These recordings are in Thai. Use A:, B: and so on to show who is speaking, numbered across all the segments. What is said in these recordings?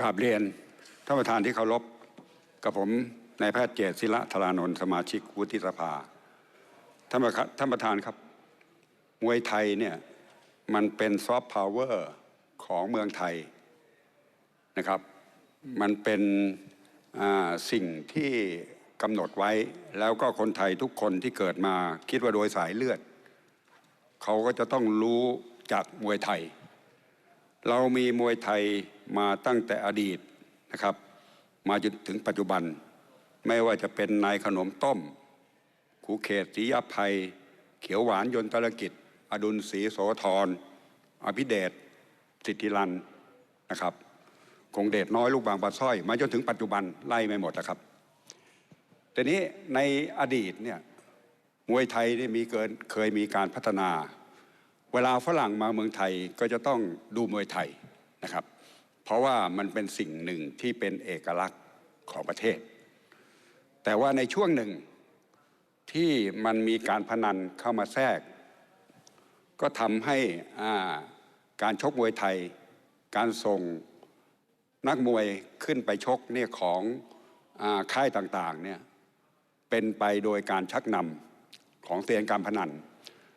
A: กราบเรียนท่านประธานที่เคารพกับผมนายแพทย์เจตศิระธารานนท์สมาชิกวุฒิสภาท่านประธานท่านประธานครับ มวยไทยเนี่ยมันเป็นซอฟต์พาวเวอร์ของเมืองไทยนะครับ มันเป็นสิ่งที่กำหนดไว้แล้วก็คนไทยทุกคนที่เกิดมาคิดว่าโดยสายเลือด เขาก็จะต้องรู้จากมวยไทย เรามีมวยไทยมาตั้งแต่อดีตนะครับ มาจนถึงปัจจุบัน ไม่ว่าจะเป็นนายขนมต้มคูเขตศรียภัย เขียวหวานยนตรกิจ อดุลศรีโสธรอภิเดชสิทธิรันนะครับ คงเดชน้อยลูกบางปลาสร้อย มาจนถึงปัจจุบันไล่ไม่หมดนะครับแต่นี้ในอดีตเนี่ยมวยไทยนี่มีเกินเคยมีการพัฒนา เวลาฝรั่งมาเมืองไทยก็จะต้องดูมวยไทยนะครับ เพราะว่ามันเป็นสิ่งหนึ่งที่เป็นเอกลักษณ์ของประเทศ แต่ว่าในช่วงหนึ่งที่มันมีการพนันเข้ามาแทรก ก็ทำให้การชกมวยไทย การส่งนักมวยขึ้นไปชกเนี่ยของอค่ายต่างๆเนี่ยเป็นไปโดยการชักนำของเซียนการพนัน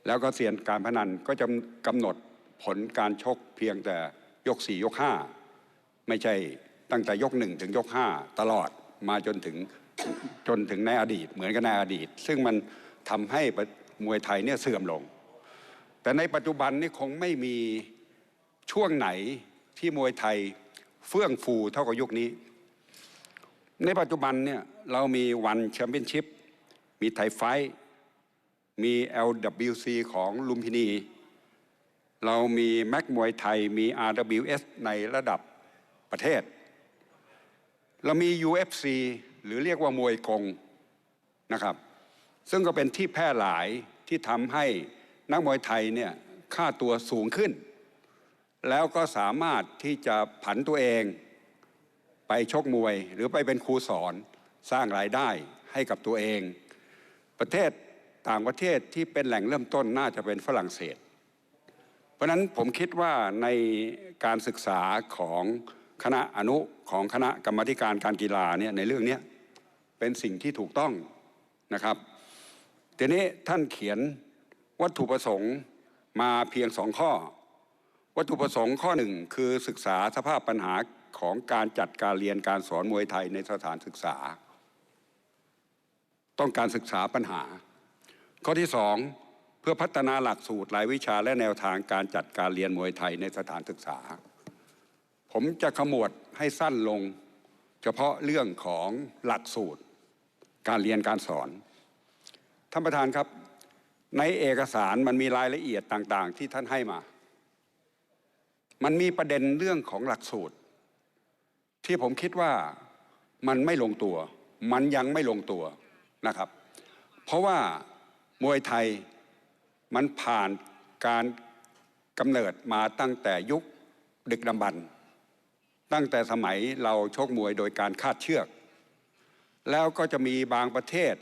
A: แล้วก็เซียนการพนันก็จะกำหนดผลการชกเพียงแต่ยกสี่ยกห้าไม่ใช่ตั้งแต่ยกหนึ่งถึงยกห้าตลอดมาจนถึงจนถึงในอดีตเหมือนกับในอดีต ซึ่งมันทำให้มวยไทยเนี่ยเสื่อมลง แต่ในปัจจุบันนี่คงไม่มีช่วงไหนที่มวยไทยเฟื่องฟูเท่ากับยุคนี้ ในปัจจุบันเนี่ยเรามีวันแชมเปี้ยนชิพมีไทยไฟ มี LWC ของลุมพินี เรามีแม็กมวยไทยมี RWS ในระดับประเทศ เรามี UFC หรือเรียกว่ามวยกงนะครับ ซึ่งก็เป็นที่แพร่หลายที่ทำให้นักมวยไทยเนี่ยค่าตัวสูงขึ้น แล้วก็สามารถที่จะผันตัวเองไปชกมวยหรือไปเป็นครูสอนสร้างรายได้ให้กับตัวเอง ประเทศ ต่างประเทศที่เป็นแหล่งเริ่มต้นน่าจะเป็นฝรั่งเศส เพราะฉะนั้นผมคิดว่าในการศึกษาของคณะอนุของคณะกรรมการการกีฬาเนี่ยในเรื่องนี้เป็นสิ่งที่ถูกต้องนะครับทีนี้ท่านเขียนวัตถุประสงค์มาเพียงสองข้อ วัตถุประสงค์ข้อหนึ่งคือศึกษาสภาพปัญหาของการจัดการเรียนการสอนมวยไทยในสถานศึกษา ต้องการศึกษาปัญหา ข้อที่สองเพื่อพัฒนาหลักสูตรรายวิชาและแนวทางการจัดการเรียนมวยไทยในสถานศึกษา ผมจะขมวดให้สั้นลง เฉพาะเรื่องของหลักสูตร การเรียนการสอน ท่านประธานครับ ในเอกสารมันมีรายละเอียดต่างๆ ที่ท่านให้มา มันมีประเด็นเรื่องของหลักสูตร ที่ผมคิดว่ามันไม่ลงตัว มันยังไม่ลงตัวนะครับ เพราะว่า มวยไทยมันผ่านการกำเนิดมาตั้งแต่ยุคดึกดำบรรพ์ตั้งแต่สมัยเราชกมวยโดยการคาดเชือก แล้วก็จะมีบางประเทศ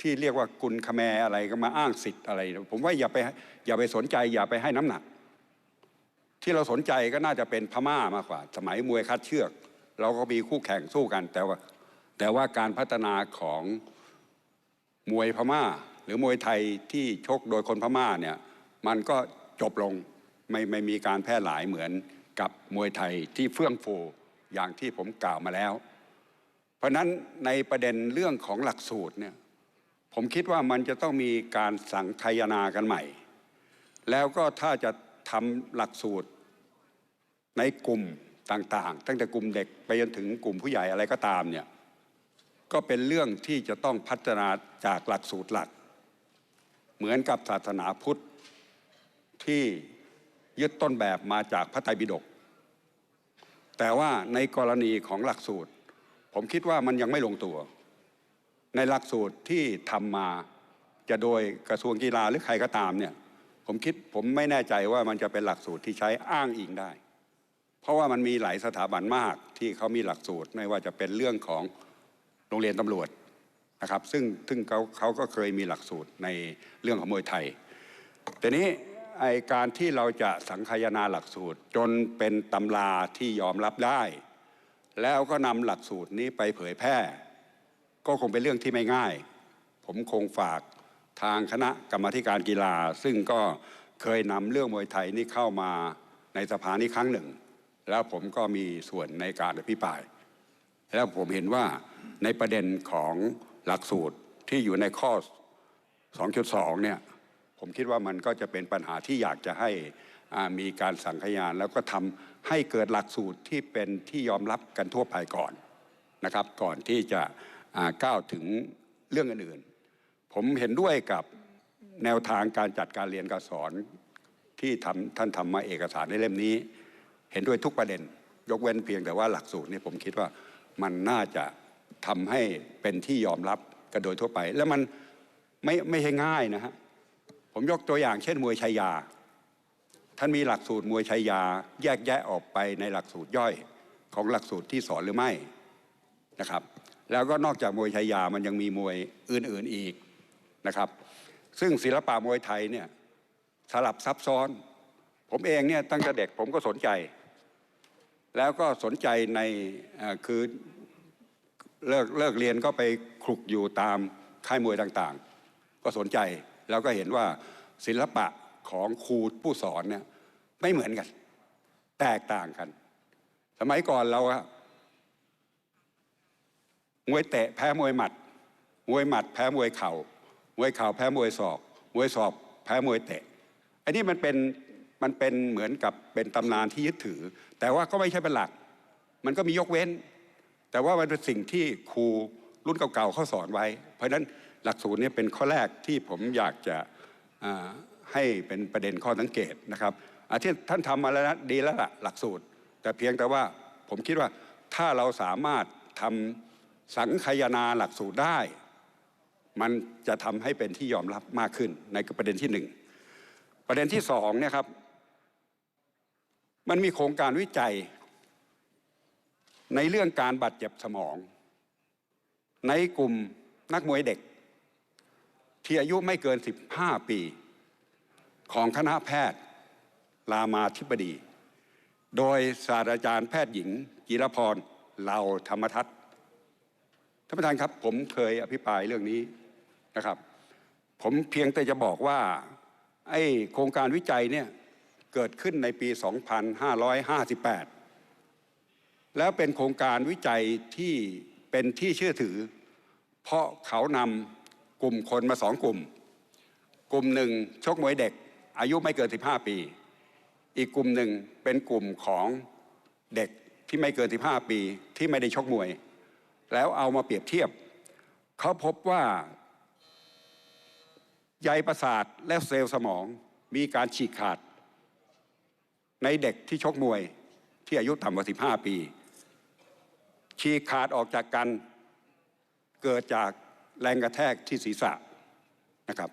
A: ที่เรียกว่ากุลคแมอะไรก็มาอ้างสิทธิ์อะไร ผมว่าอย่าไปอย่าไปสนใจ อย่าไปให้น้ำหนัก ที่เราสนใจก็น่าจะเป็นพม่ามากกว่า สมัยมวยคัดเชือก เราก็มีคู่แข่งสู้กัน แต่ว่าแต่ว่าการพัฒนาของ มวยพม่า หรือมวยไทยที่ชกโดยคนพม่าเนี่ยมันก็จบลงไม่ไม่มีการแพร่หลายเหมือนกับมวยไทยที่เฟื่องฟูอย่างที่ผมกล่าวมาแล้ว เพราะนั้นในประเด็นเรื่องของหลักสูตรเนี่ยผมคิดว่ามันจะต้องมีการสั่งทายนากันใหม่ แล้วก็ถ้าจะทำหลักสูตรในกลุ่มต่างๆ ตั้งแต่กลุ่มเด็กไปจนถึงกลุ่มผู้ใหญ่อะไรก็ตามเนี่ย ก็เป็นเรื่องที่จะต้องพัฒนาจากหลักสูตรหลัก เหมือนกับศาสนาพุทธที่ยึดต้นแบบมาจากพระไตรปิฎกแต่ว่าในกรณีของหลักสูตร ผมคิดว่ามันยังไม่ลงตัว ในหลักสูตรที่ทำมาจะโดยกระทรวงกีฬาหรือใครก็ตามเนี่ยผมคิดผมไม่แน่ใจว่ามันจะเป็นหลักสูตรที่ใช้อ้างอิงได้ เพราะว่ามันมีหลายสถาบันมากที่เขามีหลักสูตรไม่ว่าจะเป็นเรื่องของ โรงเรียนตำรวจนะครับ ซึ่งซึ่งเขาเขาก็เคยมีหลักสูตรในเรื่องของมวยไทยแต่นี้ไอการที่เราจะสังคายนาหลักสูตร จนเป็นตำราที่ยอมรับได้ แล้วก็นำหลักสูตรนี้ไปเผยแพร่ ก็คงเป็นเรื่องที่ไม่ง่าย ผมคงฝากทางคณะกรรมธิการกีฬา ซึ่งก็เคยนำเรื่องมวยไทยนี่เข้ามาในสภานี้ครั้งหนึ่ง แล้วผมก็มีส่วนในการอภิปราย แล้วผมเห็นว่า ในประเด็นของหลักสูตรที่อยู่ในข้อ 2.2 เนี่ยผมคิดว่ามันก็จะเป็นปัญหาที่อยากจะให้มีการสังคยาน แล้วก็ทำให้เกิดหลักสูตรที่เป็นที่ยอมรับกันทั่วไปก่อนนะครับก่อนที่จะอ่าก้าวถึงเรื่องอื่นๆ ผมเห็นด้วยกับแนวทางการจัดการเรียนการสอนที่ทำท่านทำมาเอกสารในเล่มนี้ เห็นด้วยทุกประเด็น ยกเว้นเพียงแต่ว่าหลักสูตรนี่ผมคิดว่ามันน่าจะ ทำให้เป็นที่ยอมรับกันโดยทั่วไป แล้วมันไม่ไม่ใช่ง่ายนะฮะผมยกตัวอย่างเช่นมวยชัยยา ท่านมีหลักสูตรมวยชัยยา แยกแยะออกไปในหลักสูตรย่อยของหลักสูตรที่สอนหรือไม่นะครับ แล้วก็นอกจากมวยชัยยามันยังมีมวยอื่นๆอีกนะครับ ซึ่งศิลปะมวยไทยเนี่ยสลับซับซ้อน ผมเองเนี่ยตั้งแต่เด็กผมก็สนใจ แล้วก็สนใจในคือ เลิกเลิกเรียนก็ไปคลุกอยู่ตามค่ายมวยต่างๆ ก็สนใจแล้วก็เห็นว่าศิลปะของครูผู้สอนเนี่ยไม่เหมือนกัน แตกต่างกัน สมัยก่อนเราอะมวยเตะแพ้มวยหมัด มวยหมัด แพ้มวยเข่ามวยเข่าแพ้มวยศอก มวยศอก แพ้มวยเตะ อันนี้มันเป็นมันเป็นเหมือนกับเป็นตำนานที่ยึดถือ แต่ว่าก็ไม่ใช่เป็นหลัก มันก็มียกเว้น แต่ว่ามันเป็นสิ่งที่ครูรุ่นเก่าๆเขาสอนไว้ เพราะฉะนั้นหลักสูตรนี้เป็นข้อแรกที่ผมอยากจะให้เป็นประเด็นข้อสังเกตนะครับที่ท่านทำมาแล้วนะดีแล้วล่ะหลักสูตร แต่เพียงแต่ว่าผมคิดว่าถ้าเราสามารถทำสังคายนาหลักสูตรได้ มันจะทำให้เป็นที่ยอมรับมากขึ้นในประเด็นที่หนึ่งประเด็นที่สองเนี่ยครับ มันมีโครงการวิจัย ในเรื่องการบาดเจ็บสมอง ในกลุ่มนักมวยเด็ก ที่อายุไม่เกิน 15 ปี ของคณะแพทย์รามาธิบดี โดยศาสตราจารย์แพทย์หญิง จิรพรเหล่าธรรมทัศน์ท่านประธานครับ ผมเคยอภิปรายเรื่องนี้นะครับ ผมเพียงแต่จะบอกว่าไอ้โครงการวิจัยเนี่ยเกิดขึ้นในปี 2558 แล้วเป็นโครงการวิจัยที่เป็นที่เชื่อถือ เพราะเขานำกลุ่มคนมาสองกลุ่ม กลุ่มหนึ่งชกมวยเด็ก อายุไม่เกิน 15 ปี อีกกลุ่มหนึ่งเป็นกลุ่มของเด็กที่ไม่เกิน 15 ปีที่ไม่ได้ชกมวย แล้วเอามาเปรียบเทียบ เขาพบว่าใยประสาทและเซลล์สมองมีการฉีกขาด ในเด็กที่ชกมวยที่อายุต่ำกว่า 15 ปี ฉีกขาดออกจากกันเกิดจากแรงกระแทกที่ศีรษะนะครับ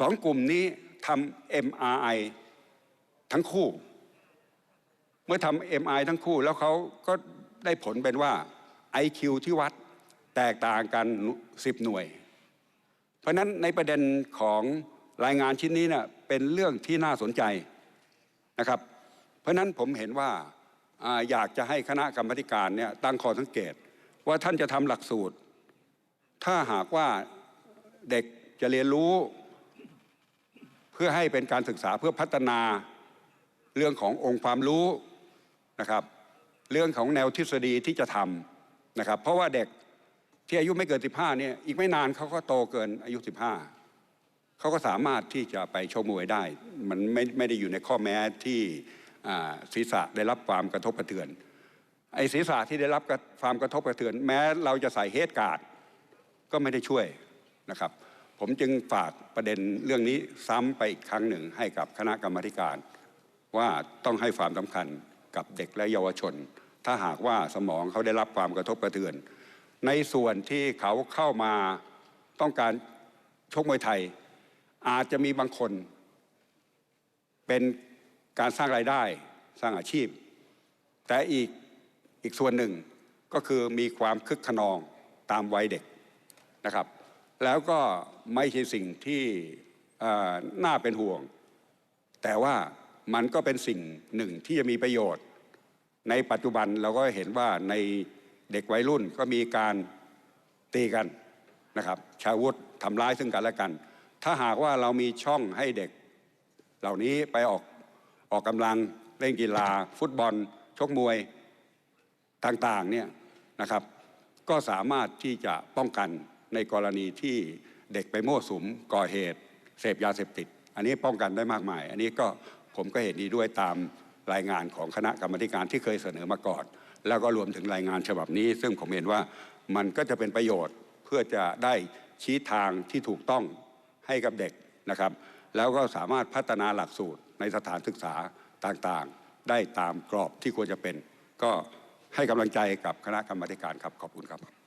A: สองกลุ่มนี้ทำ MRI ทั้งคู่ เมื่อทำ MRI ทั้งคู่แล้วเขาก็ได้ผลเป็นว่า IQ ที่วัดแตกต่างกัน 10 หน่วย เพราะนั้นในประเด็นของรายงานชิ้นนี้เนะ่ยเป็นเรื่องที่น่าสนใจนะครับ เพราะนั้นผมเห็นว่า อยากจะให้คณะกรรมการเนี่ยตั้งข้อสังเกต ว่าท่านจะทำหลักสูตร ถ้าหากว่าเด็กจะเรียนรู้ เพื่อให้เป็นการศึกษาเพื่อพัฒนาเรื่องขององค์ความรู้นะครับ เรื่องของแนวทฤษฎีที่จะทำนะครับ เพราะว่าเด็กที่อายุไม่เกิน 15เนี่ยอีกไม่นานเขาก็โตเกินอายุ 15เขาก็สามารถที่จะไปชกมวยได้ มันไม่ไม่ได้อยู่ในข้อแม้ที่ ศีรษะได้รับความกระทบกระเทือน ไอ้ศีรษะที่ได้รับความกระทบกระเทือน แม้เราจะใส่เฮดการ์ดก็ไม่ได้ช่วยนะครับ ผมจึงฝากประเด็นเรื่องนี้ซ้ำไปอีกครั้งหนึ่งให้กับคณะกรรมการ ว่าต้องให้ความสำคัญกับเด็กและเยาวชน ถ้าหากว่าสมองเขาได้รับความกระทบกระเทือน ในส่วนที่เขาเข้ามาต้องการชกมวยไทย อาจจะมีบางคน เป็น การสร้างรายได้สร้างอาชีพ แต่อีกอีกส่วนหนึ่งก็คือมีความคึกขนองตามวัยเด็กนะครับ แล้วก็ไม่ใช่สิ่งที่น่าเป็นห่วง แต่ว่ามันก็เป็นสิ่งหนึ่งที่จะมีประโยชน์ ในปัจจุบันเราก็เห็นว่าในเด็กวัยรุ่นก็มีการตีกันนะครับชาวุธทำร้ายซึ่งกันและกัน ถ้าหากว่าเรามีช่องให้เด็ก เหล่านี้ไปออก ออกกำลังเล่นกีฬา ฟุตบอล ชกมวยต่างๆเนี่ยนะครับ ก็สามารถที่จะป้องกันในกรณีที่เด็กไปโม่สุมก่อเหตุ เสพยาเสพติด อันนี้ป้องกันได้มากมาย อันนี้ก็ผมก็เห็นดีด้วยตามรายงานของคณะกรรมการที่เคยเสนอมาก่อน แล้วก็รวมถึงรายงานฉบับนี้ ซึ่งผมเห็นว่ามันก็จะเป็นประโยชน์เพื่อจะได้ชี้ทางที่ถูกต้องให้กับเด็กนะครับ แล้วก็สามารถพัฒนาหลักสูตร ในสถานศึกษาต่างๆ ได้ตามกรอบที่ควรจะเป็น ก็ให้กำลังใจกับคณะกรรมการครับขอบคุณครับ